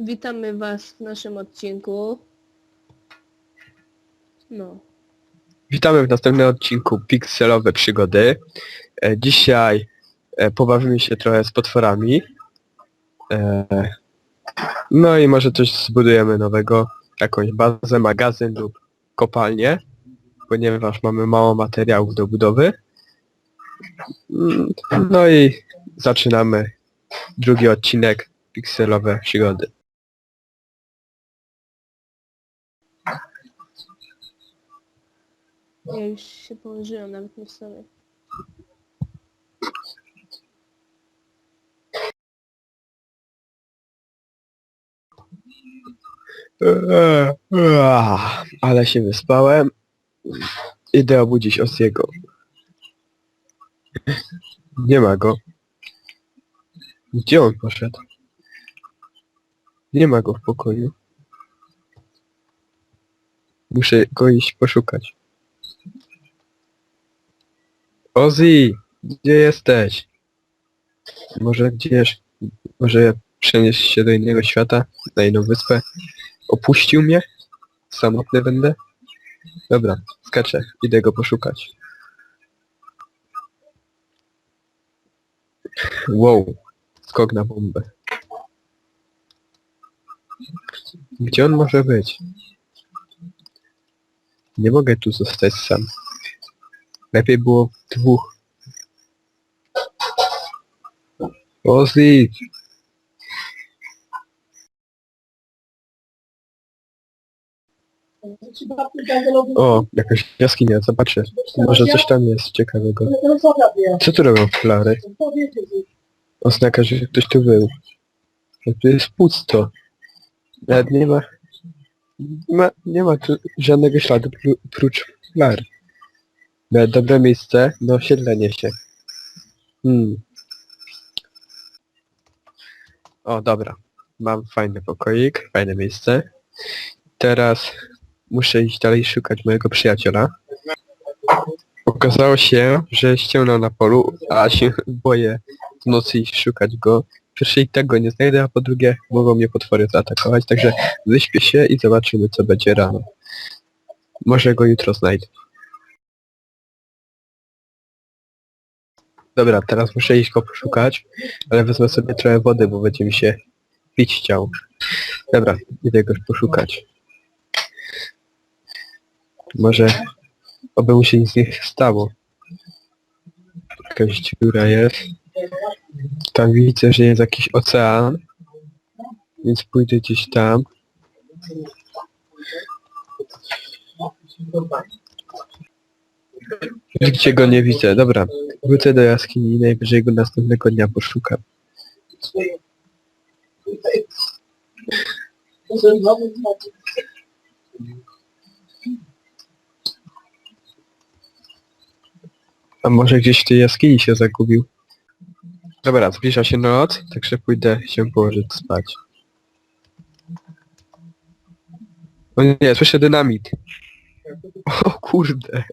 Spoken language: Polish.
Witamy Was w naszym odcinku. No. Witamy w następnym odcinku Pixelowe Przygody. E, Dzisiaj e, pobawimy się trochę z potworami. E, No i może coś zbudujemy nowego, jakąś bazę, magazyn lub kopalnię, ponieważ mamy mało materiałów do budowy. Mm, No i zaczynamy drugi odcinek Pixelowe Przygody. Ja już się położyłem, nawet nie wstawię. Eee, ah, Ale się wyspałem. Idę obudzić Osiego. Nie ma go. Gdzie on poszedł? Nie ma go w pokoju. Muszę go iść poszukać. Ozzy! Gdzie jesteś? Może gdzieś... Może przenieść się do innego świata? Na inną wyspę? Opuścił mnie? Samotny będę? Dobra, skaczę. Idę go poszukać. Wow. Skok na bombę. Gdzie on może być? Nie mogę tu zostać sam. Lepiej było w dwóch. Ozzy! O, jakaś jaskinia, zobaczę. Może coś tam jest ciekawego. Co tu robią flary? Oznaka, że ktoś tu był. No tu jest pusto. Nawet nie ma... Nie ma, nie ma tu żadnego śladu pró- prócz flar. Dobre miejsce na osiedlenie się. Hmm. O, dobra. Mam fajny pokoik, fajne miejsce. Teraz muszę iść dalej szukać mojego przyjaciela. Okazało się, że ścięgnął na polu, a się boję w nocy iść szukać go. Pierwsze i tak go nie znajdę, a po drugie mogą mnie potwory zaatakować, także wyśpię się i zobaczymy co będzie rano. Może go jutro znajdę. Dobra, teraz muszę iść go poszukać, ale wezmę sobie trochę wody, bo będzie mi się pić chciał. Dobra, idę go poszukać. Może oby mu się nic nie stało. Jakaś dziura jest. Tam widzę, że jest jakiś ocean. Więc pójdę gdzieś tam. Gdzie go nie widzę. Dobra. Wrócę do jaskini i najwyżej go następnego dnia poszukam. A może gdzieś w tej jaskini się zagubił? Dobra, zbliża się noc, także pójdę się położyć spać. O nie, słyszę dynamit. O kurde.